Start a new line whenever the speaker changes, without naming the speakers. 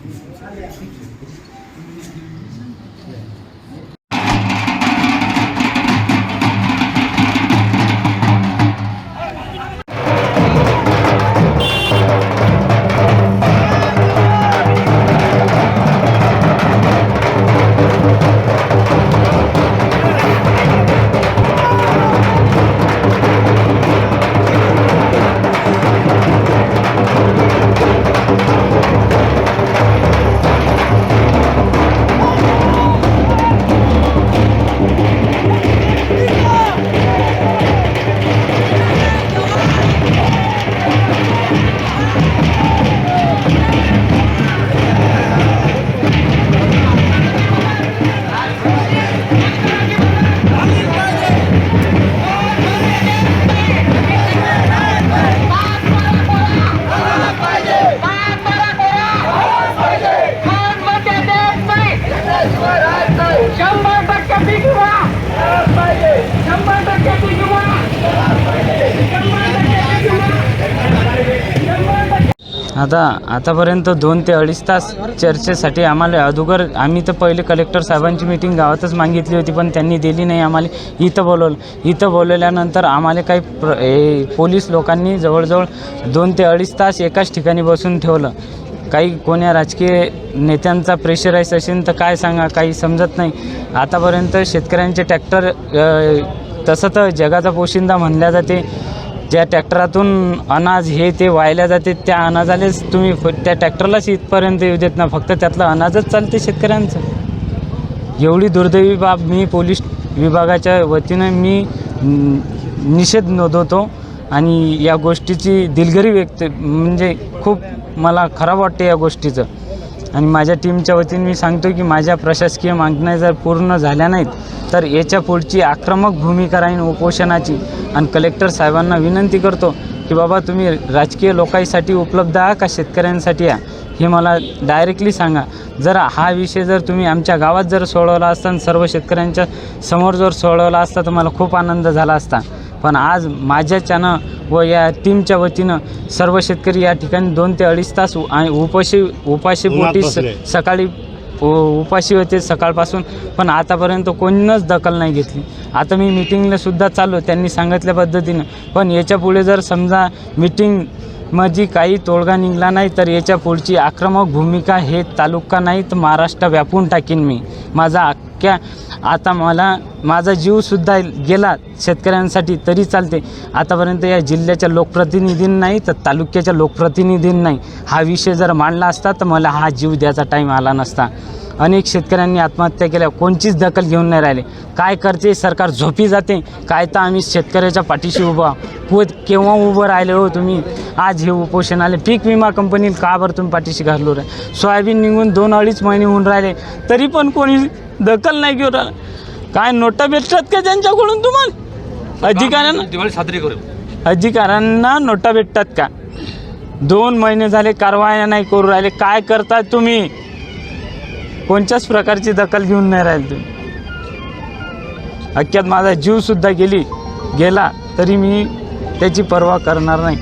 Ja.
आता आतापर्यंत दोन ते अडीच तास चर्चेसाठी आम्हाला अगोदर आम्ही तर पहिले कलेक्टर साहेबांची मीटिंग गावातच मागितली होती पण त्यांनी दिली नाही आम्हाला. इथं बोलवलं. इथं बोलवल्यानंतर आम्हाला काही प्र ए पोलीस लोकांनी जवळजवळ दोन ते अडीच तास एकाच ठिकाणी बसून ठेवलं. काही कोण्या राजकीय नेत्यांचा प्रेशराईज असेल तर काय सांगा काही समजत नाही. आतापर्यंत शेतकऱ्यांचे ट्रॅक्टर तसं तर जगाचा पोशिंदा म्हणल्या जाते. ज्या ट्रॅक्टरातून अनाज हे ते व्हायला जाते त्या अनाजालेच तुम्ही फ- त्या ट्रॅक्टरलाच इथपर्यंत येऊ देत ना फक्त त्यातलं अनाजच चालते शेतकऱ्यांचं. एवढी दुर्दैवी बाब मी पोलीस विभागाच्या वतीनं मी निषेध नोंदवतो आणि या गोष्टीची दिलगिरी व्यक्त म्हणजे खूप मला खराब वाटते या गोष्टीचं. आणि माझ्या टीमच्या वतीने मी सांगतो की माझ्या प्रशासकीय मागण्या जर पूर्ण झाल्या नाहीत तर याच्या पुढची आक्रमक भूमिका राहीन उपोषणाची. आणि कलेक्टर साहेबांना विनंती करतो की बाबा तुम्ही राजकीय लोकांसाठी उपलब्ध आहात का? शेतकऱ्यांसाठी आहे हे मला डायरेक्टली सांगा. जर हा विषय जर तुम्ही आमच्या गावात जर सोडवला असता आणि सर्व शेतकऱ्यांच्या समोर जर सोडवला असता तर मला खूप आनंद झाला असता. पण आज माझ्याच्यानं व या टीमच्या वतीनं सर्व शेतकरी या ठिकाणी दोन ते अडीच तास आणि उपाशी उपाशी पोटी स- सकाळी उपाशी होते सकाळपासून पण आतापर्यंत कोणीनंच दखल नाही घेतली. आता मी मिटिंगला सुद्धा चाललो त्यांनी सांगितल्या पद्धतीनं. पण याच्यापुढे जर समजा मिटिंगमध्ये काही तोडगा निघला नाही तर याच्या पुढची आक्रमक भूमिका हे तालुका नाही तर महाराष्ट्र व्यापून टाकीन मी. माझा क्या? आता मला माझा जीवसुद्धा गेला शेतकऱ्यांसाठी तरी चालते. आतापर्यंत या जिल्ह्याच्या लोकप्रतिनिधींनाही नाही तर तालुक्याच्या लोकप्रतिनिधींनाही नाही. हा विषय जर मांडला असता तर मला हा जीव द्यायचा टाईम आला नसता. अनेक शेतकऱ्यांनी आत्महत्या केल्या कोणचीच दखल घेऊन नाही राहिले. काय करते? सरकार झोपी जाते. काय तर आम्ही शेतकऱ्याच्या पाठीशी उभा. व केव्हा उभं राहिले हो तुम्ही? आज हे उपोषण आले. पीक विमा कंपनी का बरं तुम्ही पाठीशी घाललो राहिले? सोयाबीन निघून दोन अडीच महिने होऊन राहिले. तरी पण कोणी दखल नाही घेऊन राहिलं. काय नोटा भेटतात का त्यांच्याकडून तुम्हाला? अधिकाऱ्यांना?
दिवाळी साजरी करू.
अधिकाऱ्यांना नोटा भेटतात का? दोन महिने झाले कारवाया नाही करू राहिले. काय करतात तुम्ही? कोणत्याच प्रकारची दखल घेऊन नाही राहिले तुम्ही. अख्ख्यात माझा जीवसुद्धा गेली गेला तरी मी त्याची पर्वा करणार नाही.